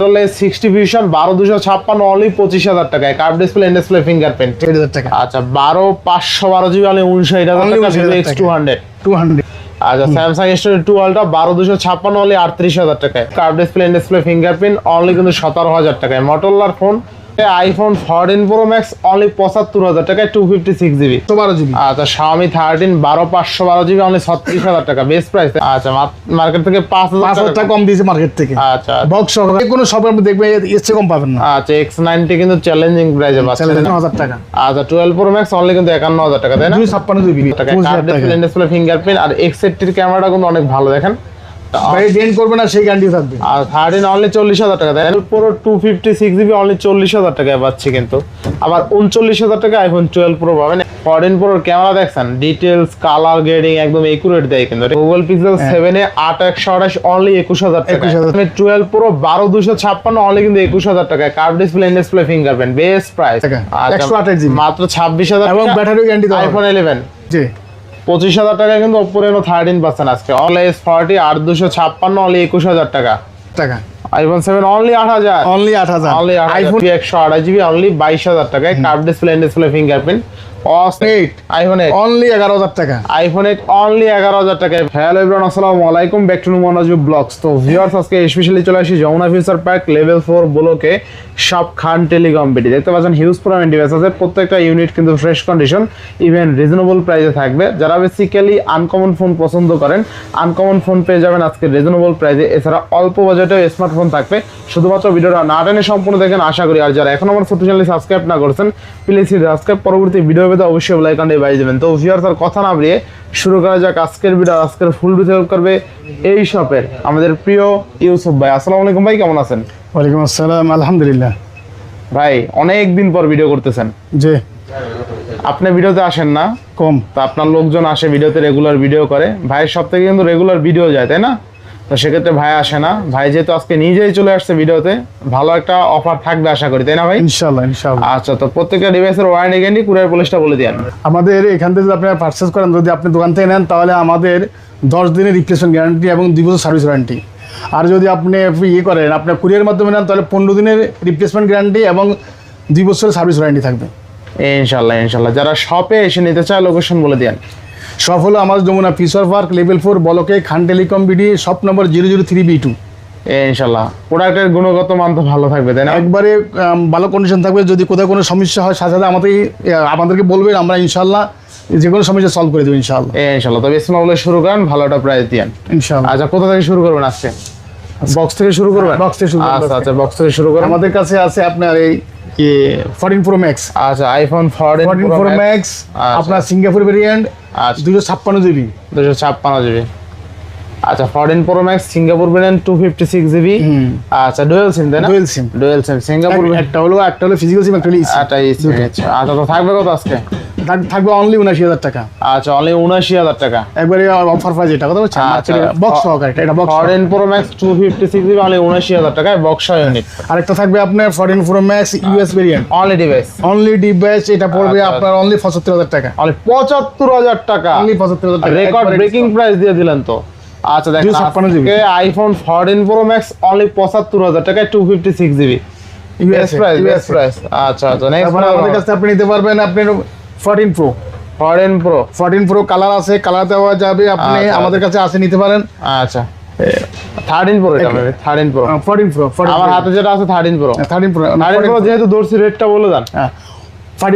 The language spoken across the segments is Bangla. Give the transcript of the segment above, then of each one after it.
টোটালে সিক্সটি ভিশন বারো দুশো ছাপ্পান্ন অনলি পঁচিশ হাজার টাকায়। কার্ভ ডিসপ্লে ডিসপ্লে ফিঙ্গারপ্রিন্ট টাকা। আচ্ছা বারো পাঁচশো বারো জিবি অনলি উনষাট হাজার টাকা। X two hundred two hundred আচ্ছা Samsung S twenty two ultra বারো দুশো ছাপ্পান্ন অনলি আটত্রিশ হাজার টাকায়। Curve display display fingerprint only কিন্তু সতেরো হাজার টাকায়। মটোলার phone iPhone fourteen pro max only পঁচাত্তর হাজার টাকায় টু ফিফটি সিক্স জিবি বারো জিবি। আচ্ছা শাওমি থার্টিন বারো পাঁচশো বারো জিবি অনলি ছত্রিশ হাজার টাকা। বেস্ট প্রাইস আচ্ছা মার্কেট থেকে পাঁচ হাজার টাকা কম। দিয়েছে মার্কেট থেকে। আচ্ছা বক্স যে কোনো শপের মধ্যে দেখবে এর চেয়ে কম পাবেন না। আচ্ছা এক্স নাইনটি কিন্তু চ্যালেঞ্জিং প্রাইসে চ্যালেঞ্জ হাজার টাকা। আচ্ছা টুয়েলভ প্রো ম্যাক্স অনলি কিন্তু একান্ন হাজার টাকা তাই না? ছাপ্পান্ন জিবি টাকা। ডিসপ্লে ফিঙ্গারপ্রিন্ট আর এক্স এইটটির ক্যামেরাটা কিন্তু অনেক ভালো দেখেন। ভাই ডেন করবে না সেই গ্যারান্টি থাকবে। আর থার্টিন অনলি চল্লিশ হাজার টাকা। দেয় পুরো two fifty six GB only চল্লিশ হাজার টাকায় পাচ্ছি কিন্তু। আবার উনচল্লিশ হাজার টাকা আইফোন টুয়েলভ প্রো পাবেন ফরেন প্রোর ক্যামেরা দেখছেন? ডিটেলস কালার গ্রেডিং একদম একুরেট দেয় কিন্তু। গুগল পিক্সেল সেভেন আট একশো আঠাশ অনলি একুশ হাজার। টাকা 21,000 টুয়েলভ প্রো বারো দুশো ছাপ্পান্ন অনলি কিন্তু একুশ হাজার curve display display fingerprint best price টাকা। 128 GB মাত্র ছাব্বিশ হাজার এবং ব্যাটারি গ্যারান্টি আইফোন ইলেভেন জি। পঁচিশ হাজার টাকা কিন্তু ওপো রেনো থার্টিন পার্সেন্ট আজকে। অনলি এস ফর্টি আট দুশো ছাপ্পান্ন অনলি একুশ হাজার টাকা। টাকা। আইফোন সেভেন অনলি আট হাজার। অনলি আট হাজার। অনলি আইফোন আইফোন একশো আড়াই জিবি অনলি বাইশ হাজার টাকায় curve display display fingerprint eight iPhone only এগারো হাজার টাকা। আইফোন এইট অনলি এগারো হাজার টাকায়। হ্যালো এভরিওয়ান আসসালামু আলাইকুম ব্যাক টু মনাজু ব্লগস তো ভিউয়ার্স আজকে স্পেশালি চলে আসি Jamuna future park level four ব্লকে সব খান টেলিকম বিটি দেখতে পাচ্ছেন হিউজ পরিমাণ ডিভাইস আছে প্রত্যেকটা ইউনিট কিন্তু ফ্রেশ কন্ডিশন ইভেন রিজনেবল প্রাইসে থাকবে। যারা বেসিক্যালি আনকমন ফোন পছন্দ করেন আনকমন ফোন পেয়ে যাবেন আজকে রিজনেবল প্রাইসে এছাড়া অল্প বাজেটেও স্মার্টফোন থাকবে। শুধুমাত্র ভিডিওটা না টেনে সম্পূর্ণ দেখেন আশা করি। আর যারা এখন আমার ছোট চ্যানেল সাবস্ক্রাইব না করছেন প্লিজ সাবস্ক্রাইব পরবর্তী ভিডিও পেতে অবশ্যই লাইক আন্ডে বাই দেবেন। তো ভিউয়ার্স আর কথা না বাড়িয়ে শুরু করা যাক আজকের ভিডিও আজকের ফুল ভিডিও করবে এই শপের আমাদের প্রিয় ইউসুফ ভাই। আসসালামু আলাইকুম ভাই কেমন আছেন? ওয়ালাইকুম আসসালাম আলহামদুলিল্লাহ। ভাই অনেক দিন পর ভিডিও করতেছেন। জি। আপনি ভিডিওতে আসেন না। কম। তো আপনার লোকজন আসে ভিডিওতে রেগুলার ভিডিও করে। ভাইয়ের সব থেকে কিন্তু রেগুলার ভিডিও যায় তাই না? তো সেক্ষেত্রে ভাই আসে না। ভাই যেহেতু আজকে নিজেই চলে আসছে ভিডিওতে ভালো একটা অফার থাকবে আশা করি তাই না ভাই? ইনশাল্লাহ ইনশাল্লাহ আচ্ছা তো প্রত্যেকটা ডিভাইসের ওয়ারেন্টি গ্যারান্টি কুরিয়ার পুলিশটা বলে দিন আমাদের এখান থেকে যদি আপনারা পারচেস করেন যদি আপনি দোকান থেকে নেন তাহলে আমাদের দশ দিনের রিপ্লেসমেন্ট গ্যারান্টি এবং দুই বছর সার্ভিস ওয়ারেন্টি আর যদি আপনি ইয়ে করেন আপনার কুরিয়ার মাধ্যমে নেন তাহলে পনেরো দিনের রিপ্লেসমেন্ট গ্যারান্টি এবং দুই বছরের সার্ভিস ওয়ারেন্টি থাকবে। ইনশাল্লাহ ইনশাল্লাহ যারা শপে এসে নিতে চায় লোকেশন বলে দিন সব হলো আমার Jamuna future park level four বলকে খান টেলিকম বিডি সব number zero zero three B two ইনশাল্লাহ। প্রোডাক্টের গুণগত মান তো ভালো থাকবে তাই না? একবারে ভালো কন্ডিশন থাকবে যদি কোথাও কোনো সমস্যা হয় সাথে সাথে আমাদের আমাদেরকে বলবেন আমরা ইনশাল্লাহ যে কোনো সমস্যা সলভ করে দেবো ইনশাল্লাহ। ইনশাল্লাহ। তবে ইসমা শুরু করেন ভালো একটা প্রাইজ দিন ইনশাল্লাহ। আচ্ছা কোথা থেকে শুরু করবেন আজকে? বক্স থেকে শুরু করবেন? বক্স থেকে শুরু আচ্ছা আচ্ছা বক্স থেকে শুরু করেন আমাদের কাছে আছে আপনার এই ফোরটিন প্রো ম্যাক্স আচ্ছা iPhone fourteen fourteen pro max আচ্ছা। আপনার সিঙ্গাপুর ভেরিয়েন্ট আচ্ছা। দুশো ছাপ্পান্ন জিবি। দুশো ছাপ্পান্ন জিবি। আচ্ছা fourteen pro max Singapore variant two fifty six GB আচ্ছা ডুয়েল সিম তাই না? Dual SIM dual SIM Singapore একটা হলো একটা হলো ফিজিক্যাল সিম একটা হলো। আচ্ছা ইসি আচ্ছা তো থাকবে কত আজকে? থাকবে অনলি উনাশি হাজার টাকা। আচ্ছা অনলি উনআশি হাজার টাকা। একবারে অফার প্রাইস এটা কথা বলছেন আচ্ছা বক্স সহকারে এটা- box fourteen pro max two fifty six GB only উনআশি হাজার টাকায় বক্সা ইউনিট আরেকটা থাকবে আপনার fourteen pro max US variant only device only device এটা পড়বে আচ্ছা। আপনার অনলি পঁচাত্তর হাজার টাকা। অনলি পঁচাত্তর হাজার টাকা। অনলি পঁচাত্তর হাজার টাকা রেকর্ড ব্রেকিং প্রাইস দিয়ে দিলেন তো। আচ্ছা দেখেন 256 iPhone fourteen pro max only পঁচাত্তর হাজার টাকায় two fifty six GB US price US price আচ্ছা আচ্ছা নেক্সট আমাদের কাছে আপনি নিতে পারবেন আপনার fourteen pro fourteen pro fourteen pro colour আছে কালার দেওয়া যাবে আপনি আচ্ছা। আমাদের কাছে আসে নিতে পারেন। আচ্ছা। থার্টিন প্রো এটা থার্টিন প্রো ফোরটিন প্রো আমার হাতে যেটা আছে thirteen pro thirteen pro thirteen pro যেহেতু দর্শি রেটটা বলে দেন।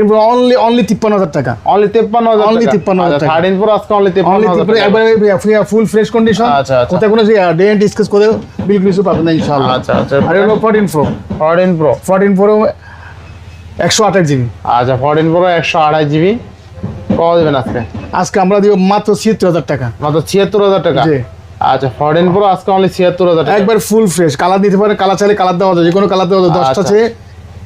প্রো অনলি অনলি তিপ্পান্ন হাজার টাকা। অনলি তেপ্পান্ন হাজার Only 53,000 টাকা। থার্টিন প্রো আজকে অনলি তেপ্পান্ন হাজার ফুল ফ্রেশ কন্ডিশন আচ্ছা, আচ্ছা। কোথায় কোনো ডেন্ট ডিসকাস করে বিল কিছু পাবেন না ইনশাআল্লাহ। আচ্ছা, আচ্ছা। আর হলো fourteen pro fourteen pro fourteen pro একশো আঠাশ জিবি। আচ্ছা প্রো একশো জিবি। দেবেন আজকে? আজকে আমরা দিব মাত্র ছিয়াত্তর হাজার টাকা। মাত্র ছিয়াত্তর হাজার টাকা। আচ্ছা ফরেন প্রো আজকে অনলি ছিয়াত্তর হাজার একবার ফুল ফ্রেশ কালার দিতে পারে কালার চাইলে কালার দেওয়া যায় যে কোনো কালার দেওয়া যায় দশটা আচ্ছা। চেয়ে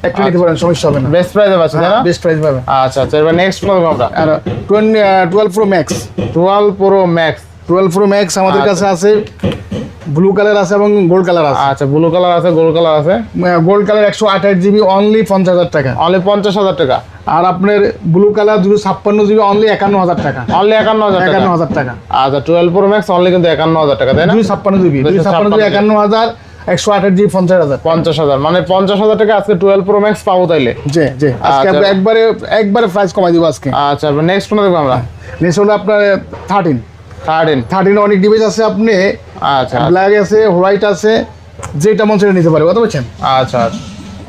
একটা নিতে পারেন সমস্যা হবে না। বেস্ট প্রাইসে পাচ্ছি না? বেস্ট প্রাইস পাবেন। আচ্ছা আচ্ছা এবার নেক্সট প্রো আমরা। আর twenty twelve pro max twelve pro max twelve pro max আমাদের আচ্ছা। কাছে আছে। ব্লু কালার আছে এবং গোল্ড কালার আছে। আচ্ছা ব্লু কালার আছে গোল্ড কালার আছে। গোল্ড কালার একশো আঠাশ জিবি অনলি পঞ্চাশ হাজার টাকা। অনলি পঞ্চাশ হাজার টাকা। আর আপনার ব্লু কালার দুশো ছাপ্পান্ন জিবি অনলি একান্ন হাজার টাকা। অনলি একান্ন হাজার একান্ন হাজার টাকা। আচ্ছা টুয়েলভ প্রো ম্যাক্স অনলি কিন্তু একান্ন হাজার টাকা তাই না? দুশো ছাপ্পান্ন জিবি দুশো ছাপ্পান্ন জিবি একান্ন হাজার। একশো আঠাশ জিবি পঞ্চাশ হাজার। পঞ্চাশ হাজার। মানে পঞ্চাশ হাজার টাকা আজকে টুয়েলভ প্রো ম্যাক্স পাবো তাইলে? জি জি। আজকে আচ্ছা। আমরা একবারে একবারে প্রাইস কমাই দিব আজকে। আচ্ছা নেক্সট কোনটা দেখব আমরা। নেক্সট হলো আপনার থার্টিন থার্টিন থার্টিন অনেক ডিভাইস আছে আপনি। আচ্ছা। ব্ল্যাক আছে হোয়াইট আছে যেটা মন সেটা নিতে পারে কথা বলছেন? আচ্ছা আচ্ছা।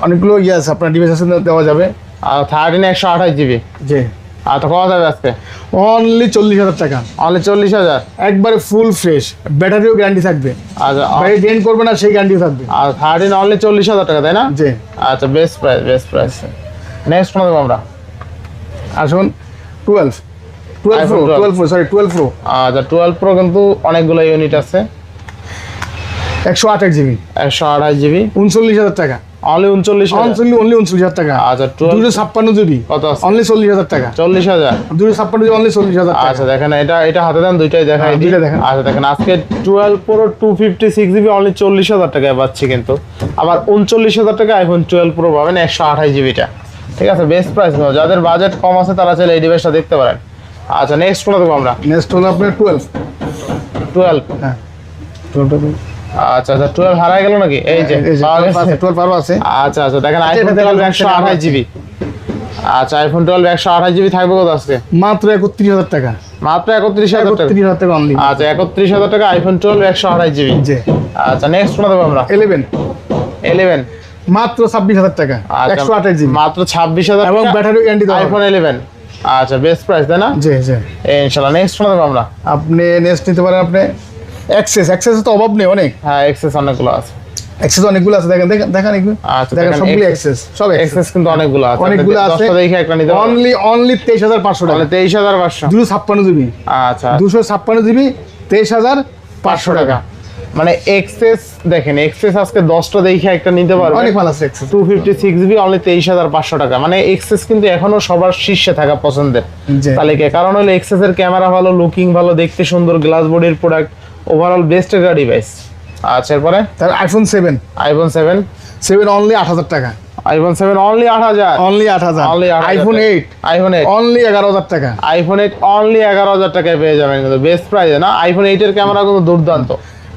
অনেকগুলো ইয়ে আছে আপনার ডিভাইস আছে দেওয়া যাবে। আর থার্টিন একশো আঠাশ জিবি। জি। আচ্ছা কত যাবে আজকে? অনলি চল্লিশ হাজার টাকা। অনলি চল্লিশ হাজার? একবারে ফুল ফ্রেশ ব্যাটারিও গ্যারান্টি থাকবে। আচ্ছা ড্রেন করবে না সেই গ্যারান্টিও থাকবে। আর থার্টিন অনলি চল্লিশ হাজার টাকা তাই না? জি। আচ্ছা best price best price next কোনটা দেখব আমরা? আসুন twelve twelve pro iPhone 12 twelve pro sorry twelve pro আচ্ছা টুয়েলভ প্রো কিন্তু অনেকগুলো ইউনিট আছে। একশো আঠাশ জিবি। একশো আঠাশ জিবি। উনচল্লিশ হাজার টাকা। অনলি উনচল্লিশ হাজার। অনলি অনলি উনচল্লিশ হাজার টাকা। আচ্ছা কত আছে? অনলি চল্লিশ হাজার টাকা। অনলি আচ্ছা দেখেন এটা এটা হাতে দেন দুইটাই দেখাই হ্যাঁ। দুইটা দেখান। আচ্ছা দেখেন আজকে twelve pro two fifty six GB only চল্লিশ হাজার টাকায় পাচ্ছি কিন্তু। আবার উনচল্লিশ হাজার টাকা আইফোন টুয়েলভ প্রো পাবেন একশো আঠাশ জিবিটা ঠিক আছে বেস্ট প্রাইস যাদের বাজেট কম আছে তারা চাইলে এই ডিভাইসটা দেখতে পারেন। আচ্ছা নেক্সট কোনটা দেবো আমরা? নেক্সট হলো আপনার টুয়েলভ টুয়েলভ হ্যাঁ। আচ্ছা আচ্ছা টুয়েলভ হারাই গেল নাকি? এই যে পাওয়া গেছে। আছে আচ্ছা আচ্ছা দেখেন আইফোন। জিবি আচ্ছা আইফোন একশো আঠাশ জিবি থাকবে কত আজকে? মাত্র একত্রিশ হাজার টাকা। মাত্র টাকা। টাকা অনলি আচ্ছা আইফোন টুয়েলভ একশো আঠাশ জিবি জি। আচ্ছা নেক্সট দেবো আমরা। ইলেভেন ইলেভেন মাত্র ছাব্বিশ হাজার টাকা আচ্ছা, জিবি মাত্র ছাব্বিশ হাজার এবং ব্যাটারি গ্যারান্টি আইফোন ইলেভেন আচ্ছা বেস্ট প্রাইস তাই না? জি জি। এই ইনশাল্লাহ নেক্সট শোনা দেবো আমরা। আপনি নেক্সট নিতে পারেন আপনি। অ্যাক্সেস অ্যাক্সেস তো অভাব নেই অনেক। হ্যাঁ এক্সেস অনেকগুলো আছে। অ্যাক্সেস অনেকগুলো আছে দেখেন দেখেন দেখেন এগুলো। আচ্ছা, দেখেন সবগুলো অ্যাক্সেস সব এক্সেস কিন্তু অনেকগুলো আছে। অনেকগুলো আছে। দশটা দেখে একটা নিতে অনলি অনলি তেইশ হাজার পাঁচশো টাকা। তাহলে তেইশ হাজার পাঁচশো। দুশো ছাপ্পান্ন জিবি। আচ্ছা। দুশো ছাপ্পান্ন জিবি তেইশ হাজার পাঁচশো টাকা। মানে এক্সেস দেখেন এক্সেস আজকে দশটা দেখে একটা নিতে পারবেন অনেক ভালো আছে two fifty six GB only তেইশ হাজার পাঁচশো টাকা। মানে এক্সেস কিন্তু এখনও সবার শীর্ষে থাকা পছন্দের। তালিকায় কারণ হলো এক্সেস এর ক্যামেরা ভালো লুকিং ভালো দেখতে সুন্দর গ্লাস বডির প্রোডাক্ট ওভারঅল বেস্ট একটা ডিভাইস আচ্ছা এরপরে? তার iPhone seven iPhone seven seven only আট হাজার টাকা। আইফোন সেভেন অনলি আট হাজার? অনলি আট হাজার। Only iPhone eight iPhone eight only এগারো হাজার টাকা। আইফোন এইট অনলি এগারো হাজার টাকায় পেয়ে যাবেন কিন্তু বেস্ট প্রাইসে না? আইফোন এইটের ক্যামেরা কিন্তু দুর্দান্ত।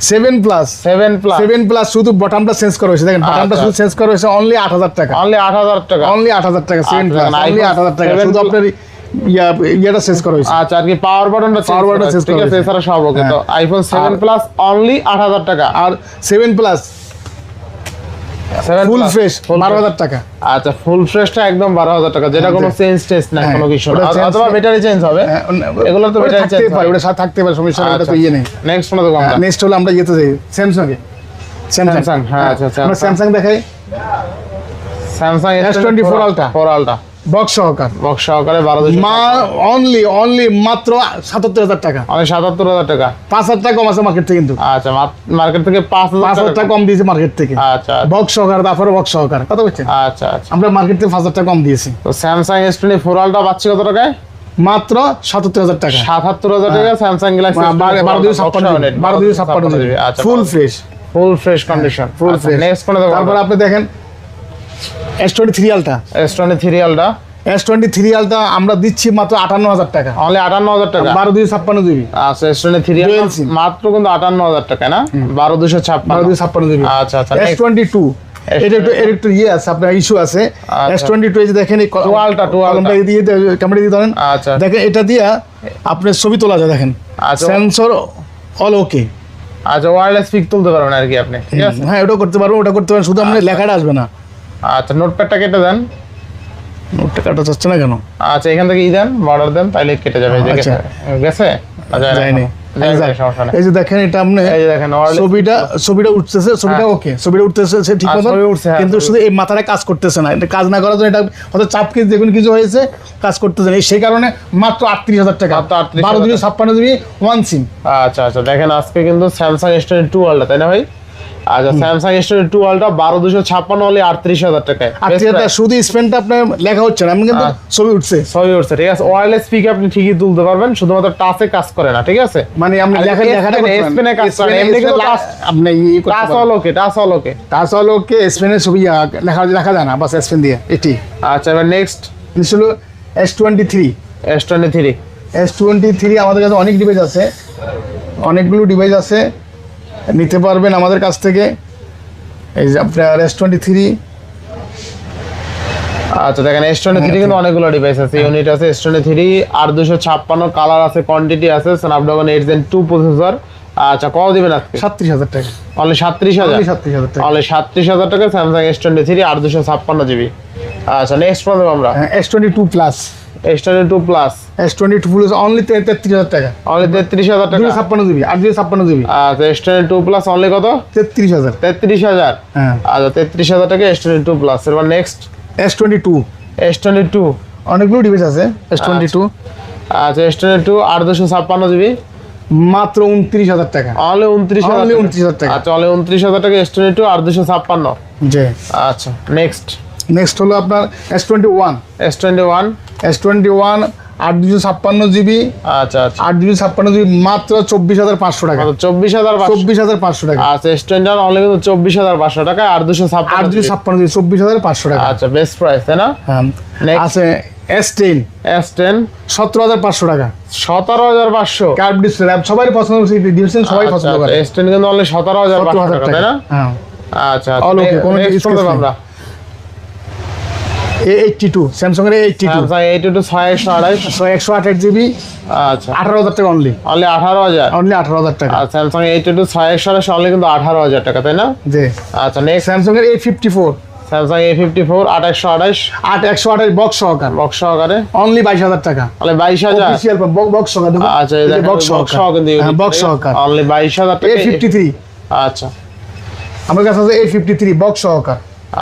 Seven plus seven plus seven plus শুধু বটমটা চেঞ্জ করা হয়েছে। দেখেন বটমটা আচ্ছা। শুধু চেঞ্জ করা হয়েছে অনলি আট হাজার টাকা। অনলি আট হাজার টাকা। অনলি আট হাজার টাকা সেভেন প্লাস অনলি আট হাজার টাকা। 7 শুধু আপনার ইয়া ইয়েটা চেঞ্জ করা হয়েছে। আচ্ছা আর কি পাওয়ার বাটনটা Power button change করা হয়েছে। এছাড়া সব ওকে তো আইফোন সেভেন প্লাস অনলি আট হাজার টাকা। আর সেভেন প্লাস ফুল ফ্রেশ বারো হাজার টাকা। আচ্ছা ফুল ফ্রেশটা একদম বারো হাজার টাকা যেটা কোনো চেঞ্জ টেস্ট না হ্যাঁ, কোনো কিছু না। ওটা change অথবা ব্যাটারি চেঞ্জ হবে। হ্যাঁ, এগুলো তো ব্যাটারি চেঞ্জ পারে ওটা সাথে থাকতে পারে সমস্যা তো ইয়ে নেই। নেক্সট কোনো দোকান নেক্সট হলো আমরা ইয়েতে যাই স্যামসাং এ স্যামসাং হ্যাঁ, আচ্ছা, আচ্ছা, আমরা আচ্ছা। স্যামসাং দেখাই Samsung S24 Ultra। Four ultra box সহকার। Box সহকারে বারো মা অনলি অনলি মাত্র সাতাত্তর হাজার টাকা। সাতাত্তর হাজার টাকা? পাঁচ হাজার টাকা কম আছে মার্কেট থেকে কিন্তু। আচ্ছা মার্কেট থেকে পাঁচ পাঁচ হাজার টাকা কম দিয়েছে মার্কেট থেকে। আচ্ছা বক্স সহকার তারপরে বক্স সহকার। বলছেন? আচ্ছা আচ্ছা। আমরা মার্কেট থেকে পাঁচ হাজার টাকা কম দিয়েছি। তো Samsung S twenty four ultra পাচ্ছি কত টাকায়? মাত্র সাতাত্তর হাজার টাকা। সাতাত্তর হাজার টাকা স্যামসাং গ্যালাক্সি। বারো দুশো ছাপ্পান্ন বারো ছাপ্পান্ন আচ্ছা full fresh full fresh condition full fresh next তারপর আপনি দেখেন S twenty three ultra S twenty three ultra S twenty three ultra আমরা দিচ্ছি মাত্র আটান্ন হাজার টাকা। অনলি আটান্ন হাজার টাকা? বারো দুশো ছাপ্পান্ন জিবি। আচ্ছা এস টোয়েন্টি থ্রি মাত্র কিন্তু আটান্ন হাজার টাকা না? বারো দুশো বারো ছাপ্পান্ন দুশো ছাপ্পান্ন জিবি। আচ্ছা আচ্ছা এস। টোয়েন্টি টু এটা একটু এর একটু ইয়ে আছে আপনার ইস্যু আছে। আচ্ছা। এস টোয়েন্টি টু দেখেন এই alta, two alta। দিয়ে ক্যামেরা দিয়ে ধরেন। আচ্ছা। দেখেন এটা দিয়ে আপনার ছবি তোলা যায় দেখেন। আচ্ছা। সেন্সর অল ওকে আচ্ছা ওয়্যারলেস পিক তুলতে পারবেন আর কি আপনি। হ্যাঁ ওটা করতে পারব ওটা করতে পারবেন। শুধু আপনার লেখাটা আসবে না। আচ্ছা নোটপ্যাডটা কেটে দেন। নোটটা কাটা যাচ্ছে না কেন? আচ্ছা এখান থেকে ই দেন বর্ডার দেন তাইলে কেটে যাবে এই যে আচ্ছা। গেছে? নেই। এই যে দেখেন এটা আপনি এই যে দেখেন ছবিটা ছবিটা উঠতেছে ছবিটা হ্যাঁ। ওকে ছবিটা উঠতেছে সে ঠিক হ্যাঁ, মতো উঠছে, হ্যাঁ, কিন্তু শুধু এই মাথাটা কাজ করতেছে না। এটা কাজ না করার জন্য এটা হয়তো চাপ কি দেখুন কিছু হয়েছে কাজ করতেছে না। সেই কারণে মাত্র আটত্রিশ হাজার টাকা। মাত্র 38,000 বারো দুশো ছাপ্পান্ন জিবি ওয়ান সিম আচ্ছা আচ্ছা দেখেন আজকে কিন্তু স্যামসাং এস টোয়েন্টি টু আলটা তাই না ভাই? আচ্ছা স্যামসাং এস টোয়েন্টি টু আলটা বারো দুশো ছাপ্পান্ন হলে আটত্রিশ হাজার টাকায়। শুধু স্পেনটা আপনার লেখা হচ্ছে না আমি কিন্তু হ্যাঁ। ছবি উঠছে। ছবি উঠছে ঠিক আছে। ওয়্যারলেস পিক আপনি ঠিকই তুলতে পারবেন শুধুমাত্র টাচে কাজ করে না ঠিক আছে? মানে আর লেখা লেখাটা এ কাজ করে এমনি কিন্তু আপনি ই touch. All okay touch all okay touch কে স্পেনের ছবি লেখা লেখা যায় না বাস স্পেন দিয়ে এটি আচ্ছা এবার নেক্সট হলো S twenty three S twenty three S twenty three আমাদের কাছে অনেক ডিভাইস আছে। অনেকগুলো ডিভাইস আছে। নিতে পারবেন আমাদের কাছ থেকে। এই যে আপনার এস টোয়েন্টি থ্রি আচ্ছা দেখেন এস টোয়েন্টি থ্রি কিন্তু অনেকগুলো ডিভাইস আছে ইউনিট আছে এস টোয়েন্টি থ্রি আর দুশো ছাপ্পান্ন কালার আছে কোয়ান্টিটি আছে Snapdragon eight gen two processor আচ্ছা কত দিবেন আজকে? সাতত্রিশ হাজার টাকা। অনলি সাতত্রিশ হাজার? Only 37,000 টাকা। অনলি সাতত্রিশ হাজার টাকা স্যামসাং এস টোয়েন্টি থ্রি আর দুশো ছাপ্পান্ন জিবি আচ্ছা নেক্সট দেবো আমরা। S twenty two plus S twenty two plus S twenty two plus only তেত্রিশ হাজার টাকা। অনলি তেত্রিশ হাজার টাকা। ছাপ্পান্ন জিবি আট দুশো ছাপ্পান্ন জিবি। আচ্ছা S twenty two plus only কত? তেত্রিশ হাজার। তেত্রিশ হাজার। হ্যাঁ। আচ্ছা তেত্রিশ হাজার টাকা এস টোয়েন্টি টু প্লাস এবার next S twenty two S twenty two অনেকগুলো ডিভাইস আছে এস টোয়েন্টি টু আচ্ছা এস টোয়েন্টি টু আর দুশো ছাপ্পান্ন জিবি। মাত্র উনত্রিশ হাজার টাকা। অনলি উনত্রিশ হাজার Only টাকা। 29,000 টাকা। আচ্ছা অনলি উনত্রিশ হাজার টাকা এস টোয়েন্টি টু আর দুশো ছাপ্পান্ন। জি। আচ্ছা নেক্সট নেক্সট হলো আপনার S twenty one S twenty one S twenty one আট দুশো ছাপ্পান্ন জিবি আচ্ছা আচ্ছা। আট দুশো ছাপ্পান্ন জিবি মাত্র চব্বিশ হাজার পাঁচশো টাকা। চব্বিশ হাজার চব্বিশ হাজার পাঁচশো টাকা। আচ্ছা এস টোয়েন্টি ওয়ান অনলি কিন্তু চব্বিশ হাজার পাঁচশো টাকা আর দুশো আট ছাপ্পান্ন দুশো ছাপ্পান্ন জিবি চব্বিশ হাজার পাঁচশো টাকা। আচ্ছা বেস্ট প্রাইস তাই না? হ্যাঁ। আছে এস টেন এস টেন সতেরো হাজার পাঁচশো টাকা। সতেরো হাজার পাঁচশো। কার্ভ ডিসপ্লে সবাই পছন্দ দিয়েছেন সবাই পছন্দ করে। এস টেন কিন্তু অনলি সতেরো হাজার পাঁচশো টাকা তাই না? হ্যাঁ। আচ্ছা All কোনো। আমরা। এ এইটটি টু স্যামসাং এর eighty two Samsung eight two ছয় একশো আড়াইশ। ছয় একশো আঠাশ জিবি। আচ্ছা। আঠারো হাজার টাকা অনলি অনলি আঠারো হাজার? অনলি আঠারো হাজার টাকা। আর স্যামসাং এইট টু ছয় একশো আড়াইশ অনলি কিন্তু আঠারো হাজার টাকা তাই না? জি। আচ্ছা next fifty four Samsung A fifty four আঠাশশো আঠাশ আট একশো আঠাশ বক্স সহকার। বক্স সহকারে? অনলি বাইশ হাজার টাকা। অনলি বাইশ হাজার? বক্স সহকার। আচ্ছা বক্স হ্যাঁ বক্স সহকার। অনলি বাইশ হাজার এ ফিফটি থ্রি আচ্ছা। আমার কাছে আছে এ ফিফটি থ্রি বক্স সহকার।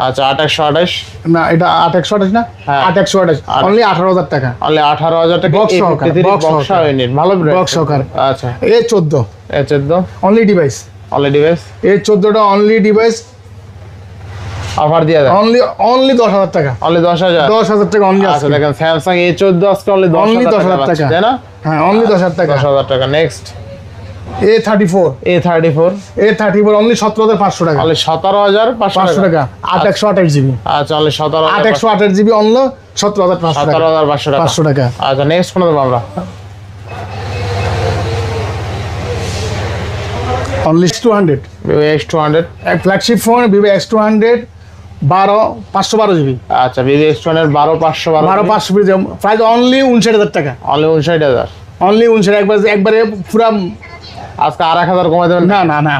আচ্ছা আঠাশশো আঠাশ? না এটা আট একশো আঠাশ না? হ্যাঁ। আট একশো আঠাশ। অনলি আঠারো হাজার টাকা। অনলি আঠারো হাজার টাকা। Box সহকারে, বক্স ইউনিট ভালো বক্স সহকার। আচ্ছা। এ চোদ্দ। এ চোদ্দ? Only device only device A চোদ্দটা অনলি ডিভাইস অফার দিয়ে দেয় অনলি অনলি দশ হাজার টাকা। অনলি দশ হাজার? দশ হাজার টাকা অনলি আচ্ছা দেখেন স্যামসাং এ চোদ্দ আজকে অনলি অনলি দশ হাজার টাকা তাই না? হ্যাঁ অনলি দশ হাজার টাকা। দশ হাজার টাকা। Next A thirty four A thirty four A thirty four only সতেরো হাজার পাঁচশো টাকা। অনলি সতেরো হাজার পাঁচশো টাকা। আট একশো আঠাশ জিবি। আচ্ছা অনলি সতেরো আট একশো আঠাশ জিবি অনলি সতেরো হাজার পাঁচশো সতেরো হাজার পাঁচশো টাকা। পাঁচশো টাকা। আচ্ছা নেক্সট ফোন দেবো আমরা। Only two hundred Vivo X two hundred এক flagship phone Vivo X two hundred বারো পাঁচশো বারো জিবি। আচ্ছা ভিভো এক্স টু হান্ড্রেড বারো পাঁচশো বারো বারো পাঁচশো প্রাইস অনলি উনষাট হাজার টাকা। অনলি উনষাট হাজার। অনলি উনষাট একবার একবারে পুরা আজকে আর এক হাজার কমাই দেবেন না না না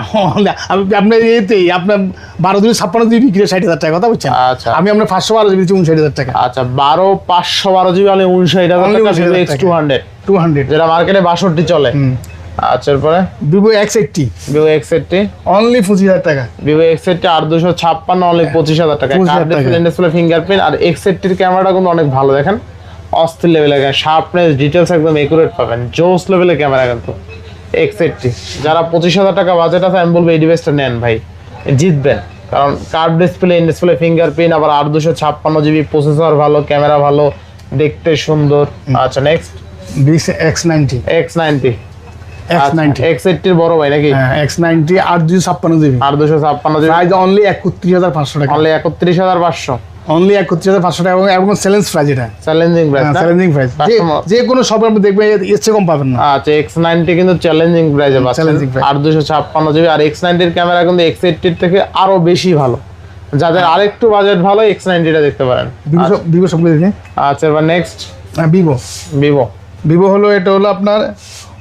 আমি- আপনার এতেই আপনার বারো দুই ছাপ্পান্ন দুই বিক্রি ষাট হাজার টাকা কথা বলছেন আচ্ছা। আমি আপনার পাঁচশো বারো জিবি উনষাট হাজার টাকা। আচ্ছা বারো পাঁচশো বারো জিবি অনলি উনষাট হাজার Only টাকা 59,000 Vivo X two hundred two hundred যেটা মার্কেটে বাষট্টি চলে। আচ্ছা এরপরে? Vivo X eighty Vivo X eighty only পঁচিশ হাজার টাকা। ভিভো এক্স এইটটি আর দুশো ছাপ্পান্ন অনলি পঁচিশ হাজার টাকা। ডিসপ্লে ফিঙ্গারপ্রিন্ট আর এক্স এইটটির ক্যামেরাটা কিন্তু অনেক ভালো দেখেন। অস্থির লেভেলের শার্পনেস ডিটেলস একদম একুরেট পাবেন। জোস লেভেলের ক্যামেরা কিন্তু। এক্স এইটটি যারা পঁচিশ হাজার টাকা বাজেট আছে আমি বলব এই ডিভাইসটা নেন ভাই। জিতবেন। কারণ curve display in display fingerprint আবার আট দুশো ছাপ্পান্ন জিবি প্রসেসর ভালো ক্যামেরা ভালো দেখতে সুন্দর। আচ্ছা নেক্সট বিশ এক্স নাইনটি এক্স নাইনটি বড় ভাই নাকি? হ্যাঁ এক্স নাইনটি আট দুই ছাপ্পান্ন জিবি আর দুশো ছাপ্পান্ন জিবি অনলি একত্রিশ হাজার পাঁচশো টাকা। অনলি একত্রিশ হাজার পাঁচশো। অনলি একত্রিশ হাজার পাঁচশো টাকা এবং চ্যালেঞ্জ প্রাইস এটা। চ্যালেঞ্জিং প্রাইস চ্যালেঞ্জিং প্রাইস যে কোনো শপের মধ্যে দেখবেন এর চেয়ে কম পাবেন না। আচ্ছা এক্স নাইনটি কিন্তু চ্যালেঞ্জিং প্রাইসে পাচ্ছেন। আর দুশো ছাপ্পান্ন জিবি আর এক্স নাইনটির ক্যামেরা কিন্তু এক্স এইটটির থেকে আরও বেশি ভালো। যাদের আরেকটু বাজেট ভালো এক্স নাইনটিটা দেখতে পারেন। ভিভো সব- ভিভো সবগুলো আচ্ছা এবার নেক্সট হ্যাঁ ভিভো ভিভো ভিভো হলো এটা হলো আপনার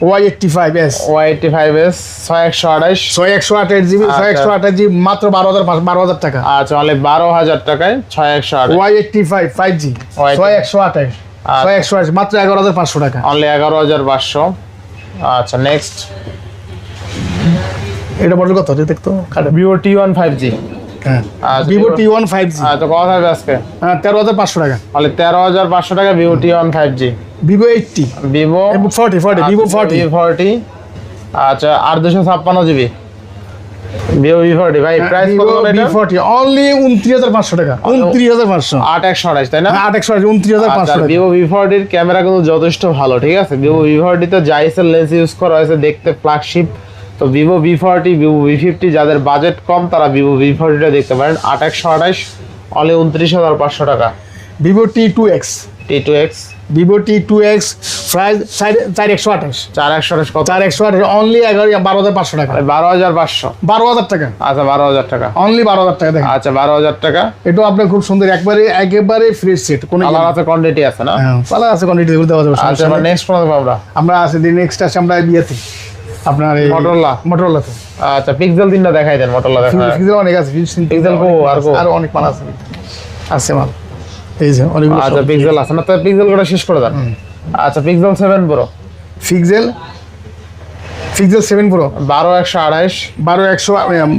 Y eighty five S Y eighty five S ছয় একশো আঠাইশ ছয় একশো আঠাশ জিবি ছয় একশো আঠাশ জিবি মাত্র বারো হাজার পাঁচ- বারো হাজার টাকা। আচ্ছা বারো হাজার টাকায় ছয় একশো আঠাশ। Y eighty five five G Y85 ছয় একশো আঠাশ ছয় একশো আঠাশ মাত্র এগারো হাজার পাঁচশো টাকা। অনলি এগারো হাজার পাঁচশো। আচ্ছা নেক্সট এটা মডেল কত? এটা দেখতো Vivo T one five G হ্যাঁ। আচ্ছা, Vivo T one five G আচ্ছা কত আজকে। হ্যাঁ তেরো হাজার পাঁচশো টাকা। অনলি তেরো হাজার পাঁচশো টাকা Vivo T one five G Vivo eighty Vivo forty forty Vivo forty forty আচ্ছা আর দুশো ছাপ্পান্ন জিবি। ভিভো ভি ফর্টি ভাই প্রাইস কত ভি এটা? ফর্টি অনলি উনত্রিশ হাজার পাঁচশো টাকা উনত্রিশ হাজার পাঁচশো। আট একশো আঠাশ তাই না? আট একশো আঠাশ উনত্রিশ হাজার পাঁচশো ভিভো ভি ফর্টির ক্যামেরা কিন্তু যথেষ্ট ভালো ঠিক আছে? ভিভো ভি ফর্টিতে জাইসের লেন্স ইউজ করা হয়েছে দেখতে ফ্ল্যাগশিপ তো Vivo V forty Vivo V fifty যাদের বাজেট কম তারা ভিভো ভি ফর্টিটা দেখতে পারেন। আট একশো আঠাশ অনলি উনত্রিশ হাজার পাঁচশো টাকা। Vivo T two X T two X Vivo T two X price চার একশো আঠাশ। চার একশো আঠাশ চার একশো আঠাশ অনলি এগারো বারো হাজার পাঁচশো টাকা। বারো হাজার পাঁচশো? বারো হাজার টাকা। আচ্ছা বারো হাজার টাকা। অনলি বারো হাজার টাকা দেখেন। আচ্ছা বারো হাজার টাকা। এটাও আপনার খুব সুন্দর একবারে একেবারে ফ্রেশ সেট কোনো ইয়ে কালার আছে কোয়ান্টিটি আছে না? পালা আছে কোয়ান্টিটি দেওয়া যাবে আচ্ছা নেই। নেক্সট কোন আমরা। আমরা আছে নেক্সট আছে আমরা বিয়েতে। আপনার এই Motorola? মোটরোলাতে আচ্ছা পিক্সেল তিনটা দেখাই দেন মোটরলা দেখা ফিক্সেল অনেক আছে আর কো? আর অনেক মাল আছে। আছে মাল। এই যে অনেকগুলো আচ্ছা পিক্সেল আছে না? তো পিক্সেল করে শেষ করে দেন। আচ্ছা Pixel seven pro Pixel Pixel seven pro বারো একশো আড়াইশ। বারো একশো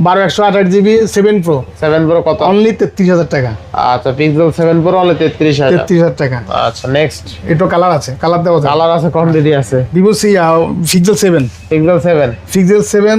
বারো একশো আঠাশ GB seven pro seven pro কত? অনলি তেত্রিশ হাজার টাকা। আচ্ছা পিক্সেল সেভেন প্রো হলে তেত্রিশ হাজার। তেত্রিশ হাজার টাকা। আচ্ছা নেক্সট এটা কালার আছে কালার দেওয়া কালার আছে কোয়ান্টিটি আছে। Vivo C Pixel seven Pixel seven Pixel seven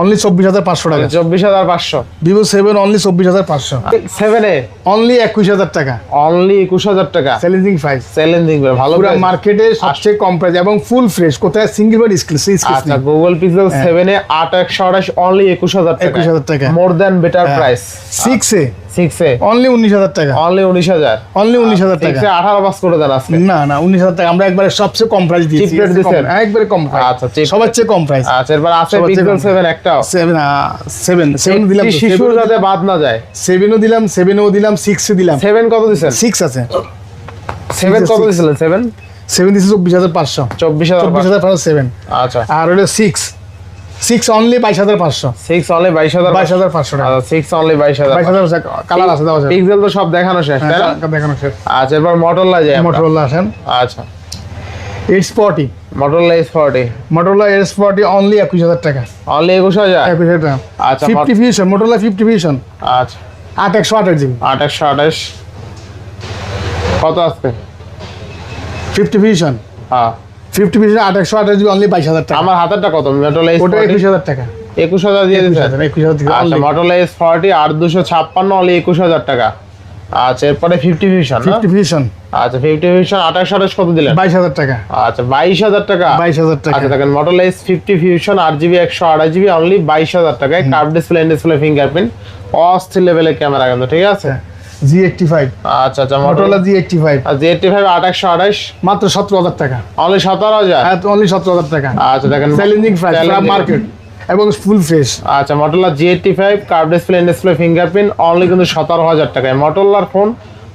only চব্বিশ হাজার পাঁচশো টাকা। চব্বিশ হাজার পাঁচশো। ভিভো সেভেন অনলি চব্বিশ হাজার পাঁচশো। সেভেন এ? অনলি একুশ হাজার টাকা। অনলি একুশ হাজার টাকা। চ্যালেঞ্জিং প্রাইস চ্যালেঞ্জিং ভালো পুরো মার্কেটে সবচেয়ে কম প্রাইস এবং ফুল ফ্রেশ কোথায়? সিঙ্গেল বেড স্ক্রিন আচ্ছা গুগল পিক্সেল সেভেন এ আট একশো আঠাশ অনলি একুশ হাজার একুশ হাজার টাকা। More than better price six A? Six only উনিশ হাজার টাকা। অনলি উনিশ হাজার? অনলি উনিশ হাজার টাকা। আঠারো পাস করে দেন আজকে। না না উনিশ হাজার টাকা। আমরা একবারে সবচেয়ে কম প্রাইস দিয়েছি। Cheap rate দিয়েছেন? হ্যাঁ, একবারে কম প্রাইস আচ্ছা, সবার চেয়ে কম প্রাইস আচ্ছা এরপর আছে Pixel seven seven seven seven দিলাম শিশুর যাতে বাদ না যায়। সেভেনও দিলাম সেভেনও দিলাম সিক্সও দিলাম। সেভেন কত দিচ্ছেন? সিক্স আছে। সেভেন কত six। সেভেন সেভেন দিচ্ছে চব্বিশ হাজার পাঁচশো। চব্বিশ হাজার চব্বিশ হাজার পাঁচশো সেভেন আচ্ছা। আর হলো সিক্স সিক্স অনলি বাইশ হাজার পাঁচশো। সিক্স অনলি বাইশ হাজার বাইশ হাজার পাঁচশো টাকা। আচ্ছা সিক্স অনলি বাইশ হাজার বাইশ হাজার কালার আছে দেওয়া পিক্সেল তো সব দেখানো শেষ দেখানো শেষ। আচ্ছা এরপর মটোরলা যায়। মোটরোলা আসেন। আচ্ছা। এইট স্পটি মটোরলা এস ফর্টি মোটরোলা এর স্পটি অনলি একুশ হাজার টাকা। অনলি একুশ হাজার? একুশ হাজার টাকা। আচ্ছা, fifty fusion Motorola fifty fusion আচ্ছা। আট একশো আঠাশ জিবি। আঠাশশো আঠাশ। কত আসবে ফিফটি ফিউশন হ্যাঁ। ফিফটি আট একশো আঠাশ জিবি অনলি বাইশ হাজার টাকা। আমার হাতেরটা কত? মটোরলা ওটা একুশ হাজার টাকা। একুশ হাজার দিয়ে দিচ্ছেন একুশ হাজার আচ্ছা এস ফর্টি আট দুশো ছাপ্পান্ন অনলি একুশ হাজার টাকা। আচ্ছা এরপরে ফিফটি ফিউশন ফিফটি ফিউশন আচ্ছা ফিফটি ফিউশন আঠাশ আঠাশ কত দিলেন? বাইশ হাজার টাকা। আচ্ছা বাইশ হাজার টাকা? বাইশ হাজার টাকা। আচ্ছা দেখেন মডেল এস ফিফটি ফিউশন আট জিবি একশো আড়াই জিবি অনলি বাইশ হাজার টাকায়। কার্ভ ডিসপ্লে ডিসপ্লে ফিঙ্গারপ্রিন্ট অস্থির লেভেলের ক্যামেরা কিন্তু ঠিক আছে? জি এইটটি ফাইভ আচ্ছা আচ্ছা model Motorola G eighty five G eighty five আট একশো আঠাশ? মাত্র সতেরো হাজার টাকা। অনলি সতেরো হাজার? অনলি সতেরো হাজার টাকা। আচ্ছা দেখেন চ্যালেঞ্জিং প্রাইস মার্কেট এবং ফুল ফ্রেশ আচ্ছা Motorola G eighty five curve display display fingerprint only কিন্তু সতেরো হাজার টাকায়। মটোলার ফোন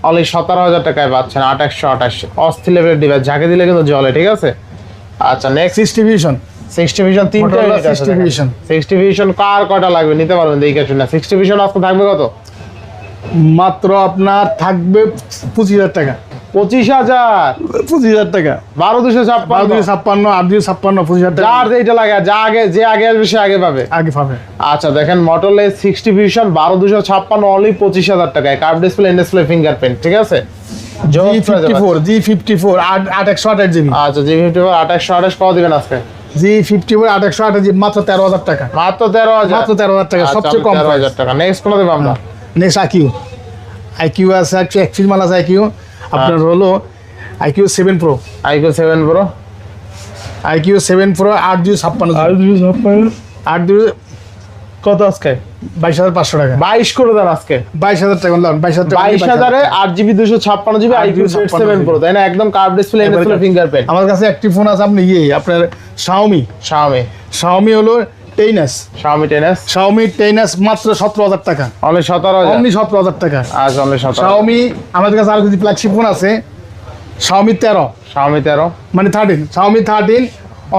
অনলি সতেরো হাজার টাকায় পাচ্ছেন আট একশো আঠাশ। অস্থির লেভেলের ডিভাইস ঝাঁকে দিলে কিন্তু জলে ঠিক আছে? আচ্ছা next sixty vision sixty vision তিনটে Motorola 60 vision। সিক্সটি ভিশন কার কয়টা লাগবে? নিতে পারবেন দেখে শুনে সিক্সটি ভিশন আজকে থাকবে কত? মাত্র আপনার থাকবে পঁচিশ হাজার টাকা। পঁচিশ হাজার? পঁচিশ হাজার টাকা। বারো দুশো ছাপ্পান্ন। দুশো ছাপ্পান্ন আট দুশো ছাপ্পান্ন পঁচিশ হাজার যার যেটা লাগে যা আগে যে আগে আসবে সে আগে পাবে। আগে পাবে। আচ্ছা দেখেন মটোলে সিক্সটি ভিশন বারো দুশো ছাপ্পান্ন অনলি পঁচিশ হাজার টাকায়। কার্ভ ডিসপ্লে ডিসপ্লে ফিঙ্গারপ্রিন্ট ঠিক আছে? G fifty four G fifty four আট আট একশো আঠাশ জিবি আচ্ছা জি ফিফটি ফোর আঠাশ কত দিবেন আজকে? জি ফিফটি ফোর আট একশো আঠাশ জিবি মাত্র তেরো হাজার টাকা। মাত্র তেরো হাজার। মাত্র তেরো হাজার টাকা সবচেয়ে কম তেরো হাজার টাকা। নেক্সট কোনো দেবো আমরা? নেক্সট আইকিউ আইকিউ আছে একত্রিশ মাল আছে আইকিউ আপনার হলো iQOO seven pro. IQOO seven pro. IQOO seven pro আট দুশো ছাপ্পান্ন আট দুশো কত আজকে? বাইশ হাজার পাঁচশো টাকা। বাইশ করে দেন আজকে। বাইশ হাজার টাকা বললাম বাইশ হাজার বাইশ হাজারে আট জিবি দুশো ছাপ্পান্ন জিবি আইকিউ 256 সেভেন প্রো তাই না? একদম কার্ভ ডিসপ্লে ডিসপ্লে ফিঙ্গারপ্রিন্ট আমার কাছে একটি ফোন আছে আপনি ইয়ে আপনার শাওমি শাওমি শাওমি হলো টেইনাস শাওমি টেইনাস শাওমি টেইনাস মাত্র 17000 টাকা। অনলি 17000 অনলি 17000 টাকা। আজ অনলি 17000 শাওমি আমাদের কাছে আর কিছু ফ্ল্যাগশিপ ফোন আছে। শাওমি 13 শাওমি 13 মানে 13 শাওমি 13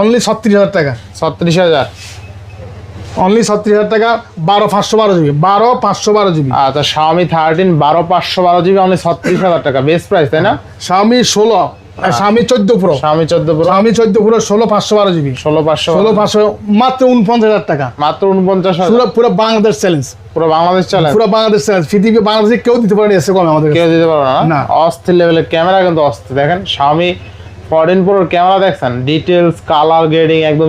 অনলি 36000 টাকা। 36000 অনলি 36000 টাকা 12 512 জিবি। 12 512 জিবি। আচ্ছা শাওমি 13 12 512 জিবি অনলি 36000 টাকা। বেস্ট প্রাইস তাই না? শাওমি 16 স্বামী চোদ্দ স্বামী চোদ্দ চোদ্দ ষোলো পাঁচশো বারো জিবি। ষোলো পাঁচশো ষোলো পাঁচশো মাত্র উনপঞ্চাশ হাজার টাকা। মাত্র উনপঞ্চাশ পুরো বাংলাদেশ চ্যালেঞ্জ পুরো বাংলাদেশ চ্যালেঞ্জ বাংলাদেশ চ্যালেঞ্জ বাংলাদেশে কেউ দিতে পারে এসে আমাদের কেউ দিতে পারে না? অস্থির লেভেলের ক্যামেরা কিন্তু অস্থির। দেখেন স্বামী ক্যামেরা দেখছেন? ডিটেলস কালার গ্রেডিং একদম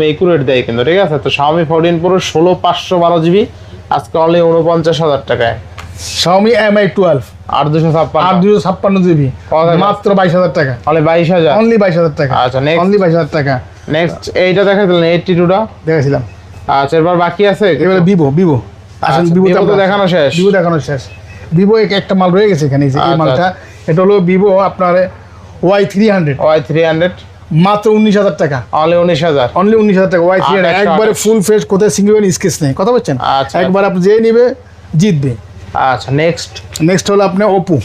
দেয় কিন্তু ঠিক আছে? তো স্বামী ফরেন পুরো ষোলো পাঁচশো বারো জিবি আজকে অনলি উনপঞ্চাশ হাজার টাকায়। স্বামী এম আই টুয়েলভ আট দুশো আট দুশো ছাপ্পান্ন জিবি। মাত্র বাইশ হাজার টাকা। অনলি বাইশ হাজার। অনলি বাইশ হাজার টাকা। আচ্ছা. অনলি বাইশ হাজার টাকা। নেক্সট এইটা দেখা দিলেন এইটটি টুটা দেখেছিলাম আচ্ছা বাকি আছে এবারে ভিভো ভিভো আচ্ছা, ভিভো তো দেখানো শেষ। ভিভো দেখানো শেষ। ভিভো একটা মাল রয়ে গেছে এখানে এই আচ্ছা, মালটা। এটা হলো ভিভো আপনার Y three hundred. Y three hundred. মাত্র উনিশ হাজার টাকা। অনলি উনিশ হাজার। অনলি উনিশ হাজার টাকা ওয়াই থ্রি একবারে ফুল ফ্রেশ কোথায় সিঙ্গেল স্কেচ নেই। কথা বলছেন? আচ্ছা। একবার আপনি যে নিবে জিতবে। আচ্ছা নেক্সট নেক্সট হলো আপনার ওপো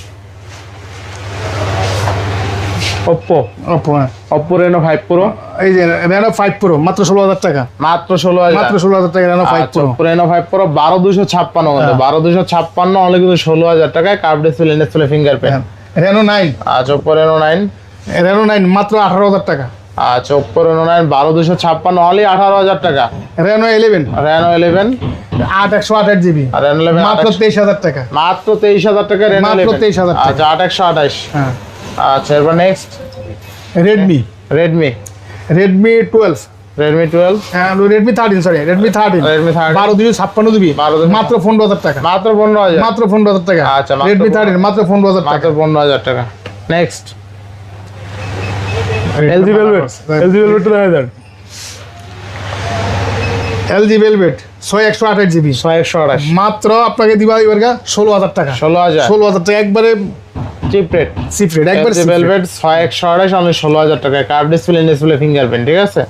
ওপ্পো ওপো হ্যাঁ। ওপ্পো রেনো ফাইভ প্রো এই যে রেনো ফাইভ প্রো মাত্র ষোলো হাজার টাকা। মাত্র ষোলো হাজার। মাত্র ষোলো হাজার টাকা Reno five pro Reno five pro বারো দুশো ছাপ্পান্ন হ্যাঁ। বারো দুশো ছাপ্পান্ন অনলি কিন্তু ষোলো হাজার টাকায় curve display display fingerprint Reno nine আচ্ছা Oppo Reno nine Reno nine মাত্র আঠারো হাজার টাকা। আচ্ছা ওপ্পো রেনো নাইন বারো দুশো ছাপ্পান্ন অনলি আঠারো হাজার টাকা। রেনো ইলেভেন রেনো ইলেভেন আট একশো আঠাশ জিবি। আর রেনো ইলেভেন মাত্র তেইশ হাজার টাকা। মাত্র তেইশ হাজার টাকা রেনো মাত্র ইলেভেন 23,000 আচ্ছা আট একশো আঠাশ। হ্যাঁ। আচ্ছা এরপর next Redmi Redmi Redmi twelve Redmi twelve হ্যাঁ Redmi thirteen sorry Redmi thirteen Redmi 13 বারো দুশো ছাপ্পান্ন জিবি। 12 মাত্র পনেরো হাজার টাকা। মাত্র পনেরো হাজার। মাত্র পনেরো হাজার টাকা। আচ্ছা, রেডমি 15 থার্টিন মাত্র পনেরো হাজার মাত্র পনেরো হাজার টাকা। Next LG velvet LG velvet two হাজার এলজি ভেলভেট ছয় একশো আঠাশ জিবি ছয় একশো আঠাশ মাত্র আপনাকে দিবা এবার ষোলো হাজার টাকা। ষোলো হাজার। ষোলো হাজার টাকা একবারে চিপ রেট সিফ্রেড একবারে ভেলভেট ছয় একশো আঠাশ অনলি ষোলো হাজার টাকা। কার্ভ ডিসপ্লে ডিসপ্লে ফিঙ্গারপ্রিন্ট ঠিক আছে?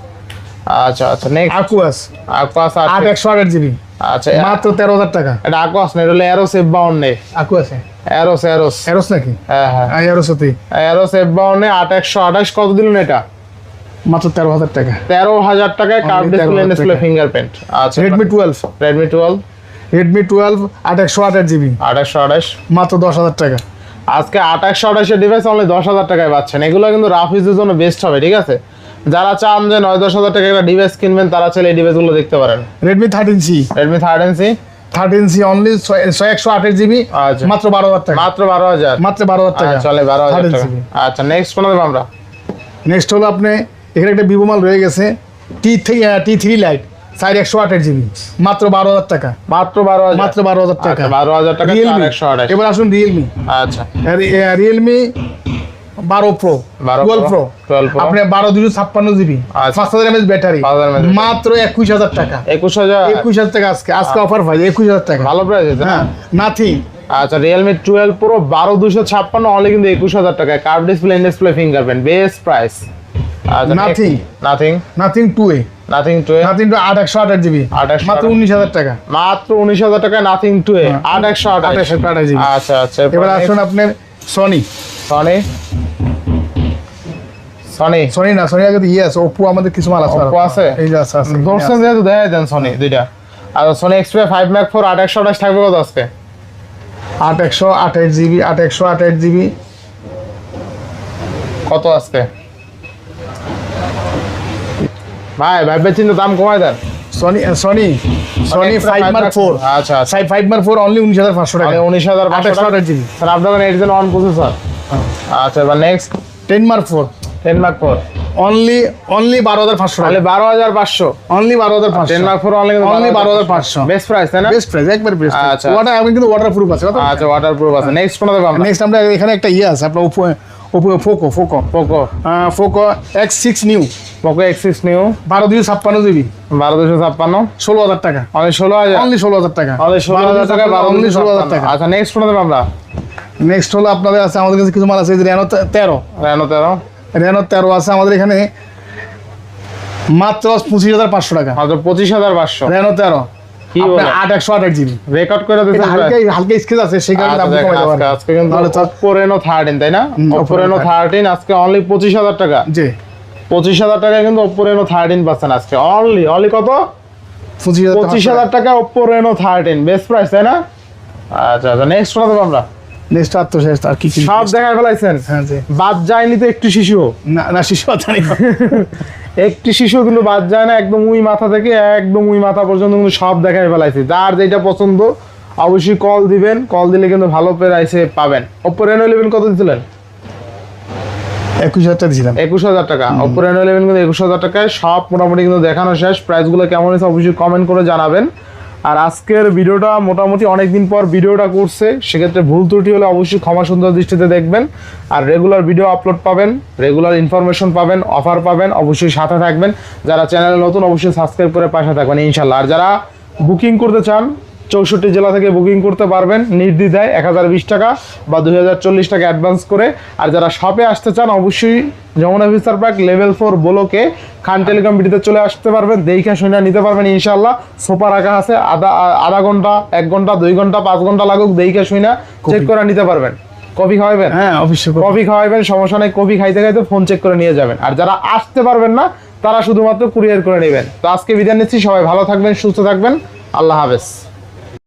আচ্ছা আচ্ছা নেক্সট আকুয়াস আকুয়াস আট একশো আঠাশ জিবি আচ্ছা মাত্র তেরো হাজার টাকা। এটা আকুয়াস না এটা হলো অ্যারোস এফ বাউন্নে আকুয়াসে অ্যারোস অ্যারোস এরোস নাকি? হ্যাঁ হ্যাঁ। এরোসতে অ্যারোস এফ বাউন্নে আট একশো আঠাশ কত দিলেন এটা? মাত্র তেরো হাজার টাকা। তেরো হাজার টাকায় কার্ভ ডিসপ্লে ডিসপ্লে। ফিঙ্গারপ্রিন্ট আচ্ছা। Redmi twelve Redmi twelve Redmi twelve আট একশো আঠাশ জিবি আট একশো আঠাশ। মাত্র দশ হাজার টাকা। আজকে আঠাশশো আঠাশের ডিভাইস অনলি দশ হাজার টাকায় পাচ্ছেন। এগুলো কিন্তু রাফ ইউজের জন্য বেস্ট হবে ঠিক আছে? যারা চান যে নয় দশ হাজার টাকা একটা ডিভাইস কিনবেন তারা চাইলে এই ডিভাইসগুলো দেখতে পারেন। Redmi thirteen C Redmi third C thirteen C only ছয় একশো আঠাশ জিবি আচ্ছা। মাত্র বারো হাজার টাকা। মাত্র বারো হাজার। মাত্র বারো হাজার টাকা। চলে বারো হাজার আচ্ছা নেক্সট কোনো দেবো আমরা। নেক্সট হলো আপনি এখানে একটা ভিভো মাল রয়ে গেছে T three T three lite side একশো আঠাশ জিবি মাত্র বারো হাজার টাকা। মাত্র বারো হাজার। মাত্র বারো হাজার টাকা। আচ্ছা, বারো হাজার টাকা রিয়েলমি এবার আসুন রিয়েলমি আচ্ছা। রিয়েলমি বারো প্রো 12 টুয়েলভ প্রো 12 Pro আপনি বারো দুশো ছাপ্পান্ন জিবি আচ্ছা। পাঁচ হাজার এমএস ব্যাটারি মাত্র একুশ হাজার টাকা। একুশ হাজার। একুশ হাজার টাকা আজকে। আজকে অফার পাই একুশ হাজার টাকা। ভালো প্রাইস হ্যাঁ নাথিং আচ্ছা রিয়েলমি টুয়েলভ প্রো বারো দুশো ছাপ্পান্ন অনলি কিন্তু একুশ হাজার টাকায়। Curve display display fingerprint best price আচ্ছা Nothing. Nothing Nothing two A Nothing two Nothing two আট একশো আঠাশ জিবি 828 মাত্র উনিশ হাজার টাকা। মাত্র উনিশ হাজার টাকায় নাথিং টু এ আট একশো আঠাশ। আঠাশ আঠাশ জিবি আচ্ছা আচ্ছা এবার আসুন আপনার সনি সনি সনি সনি না সনি আগে ইয়ে আছে ওপো আমাদের কিছু মাল আছে Oppo আছে? এই যে আছে আছে। দর্শন যেহেতু দেখাই দেন সনি দুইটা। আর Sony Xperia five mark four আট একশো আঠাশ থাকবে কত আজকে? আট একশো আঠাশ জিবি আট একশো আঠাশ জিবি। কত আজকে? ভাই ভাইবের চিন্তা দাম কমাই দেন। Sony Sony Sony five mark four আচ্ছা আচ্ছা। সাই ফাইভ মার্ক ফোর অনলি উনিশ হাজার পাঁচশো টাকা। উনিশ হাজার একশো আঠাশ GB. Snapdragon eight gen one processor আচ্ছা এবার next ten mark four ten mark four only only বারো হাজার পাঁচশো তাহলে বারো হাজার পাঁচশো। অনলি বারো হাজার পাঁচশো। Ten mark four only only বারো হাজার পাঁচশো। বেস্ট প্রাইস তাই না? বেস্ট প্রাইস একবার বেস্ট আচ্ছা। ওয়াটার আমি কিন্তু ওয়াটার প্রুফ আছে আচ্ছা ওয়াটার প্রুফ আছে নেক্সট কোনো দেবো নেক্সট আমরা এখানে একটা ইয়ে আছে আপনার Oppo Oppo Poco Poco Poco Poco X six new Poco axis new বারো দুশো ছাপ্পান্ন জিবি। বারো দুশো ছাপ্পান্ন। ষোলো হাজার টাকা। অনলি ষোলো হাজার। অনলি ষোলো হাজার টাকা। অনলি ষোলো হাজার টাকা অনলি ষোলো হাজার টাকা। আচ্ছা নেক্সট কোনো দেবো আমরা? নেক্সট হলো আপনাদের আছে আমাদের কাছে কিছু মাল আছে রেনো তেরো। রেনো তেরো। রেনো তেরো আছে আমাদের এখানে মাত্র পঁচিশ হাজার পাঁচশো টাকা। মাত্র পঁচিশ হাজার পাঁচশো। রেনো তেরো। কি আপনার বলে? আট একশো আঠাশ জিবি। রেকর্ড করে হালকা হালকা স্কেচ আছে সেই কারণে আচ্ছা আজকে কিন্তু নাহলে তো- Oppo Reno 13 তাই না? হুম, Oppo Oppo Reno Reno 13 আজকে অনলি পঁচিশ হাজার টাকা। জি। পঁচিশ হাজার টাকায় কিন্তু Oppo Reno 13 পাচ্ছেন আজকে। অনলি অনলি কত? পঁচিশ হাজার পঁচিশ। হাজার টাকা Reno 13 বেস্ট প্রাইস তাই না? আচ্ছা আচ্ছা নেক্সট আমরা। নেক্সট আর তো শেষ আর কি কি সব দেখায় ফেলাইছেন? হ্যাঁ জি। বাদ যায়নি তো একটু শিশু? না না শিশু একটি শিশু কিন্তু বাদ যায় না একদম উই মাথা থেকে একদম উই মাথা পর্যন্ত কিন্তু সব দেখায় ফেলাইছি। যার যেটা পছন্দ অবশ্যই কল দিবেন। কল দিলে কিন্তু ভালো প্রাইসে পাবেন। Reno 11 কত দিছিলেন? একুশ হাজার টাকা দিয়েছিলাম একুশ হাজার টাকা। রেনো ইলেভেন কিন্তু একুশ হাজার টাকায় সব মোটামুটি কিন্তু দেখানো শেষ। প্রাইসগুলো কেমন হয়েছে অবশ্যই কমেন্ট করে জানাবেন। আর আজকের ভিডিওটা মোটামুটি অনেক দিন পর ভিডিওটা করছে, সেক্ষেত্রে ভুল ত্রুটি হলে অবশ্যই ক্ষমা সুন্দর দৃষ্টিতে দেখবেন। আর রেগুলার ভিডিও আপলোড পাবেন রেগুলার ইনফরমেশন পাবেন অফার পাবেন, অবশ্যই সাথে থাকবেন। যারা চ্যানেলে নতুন, অবশ্যই সাবস্ক্রাইব করে পাশে থাকবেন, ইনশাল্লাহ। আর যারা বুকিং করতে চান চৌষট্টি জেলা থেকে বুকিং করতে পারবেন। নির্দ্বিধায় এক হাজার বিশ টাকা বা দুই হাজার চল্লিশ টাকা অ্যাডভান্স করে। আর যারা শপে আসতে চান অবশ্যই Jamuna future park level four বলোকে Khan telecom বিটিতে চলে আসতে পারবেন। দেখে শুনে নিতে পারবেন ইনশাল্লাহ সোফা রাখা আছে আধা আধা ঘণ্টা এক ঘণ্টা দুই ঘণ্টা পাঁচ ঘণ্টা লাগুক। দেখে শুনে চেক করে নিতে পারবেন। কফি খাওয়াবেন হ্যাঁ অবশ্যই। কফি। খাওয়াবেন সমস্যা নেই। কফি খাইতে খাইতে ফোন চেক করে নিয়ে যাবেন। আর যারা আসতে পারবেন না তারা শুধুমাত্র কুরিয়ার করে নেবেন। তো আজকে বিদায় নিচ্ছি। সবাই ভালো থাকবেন সুস্থ থাকবেন। আল্লাহ হাফেজ।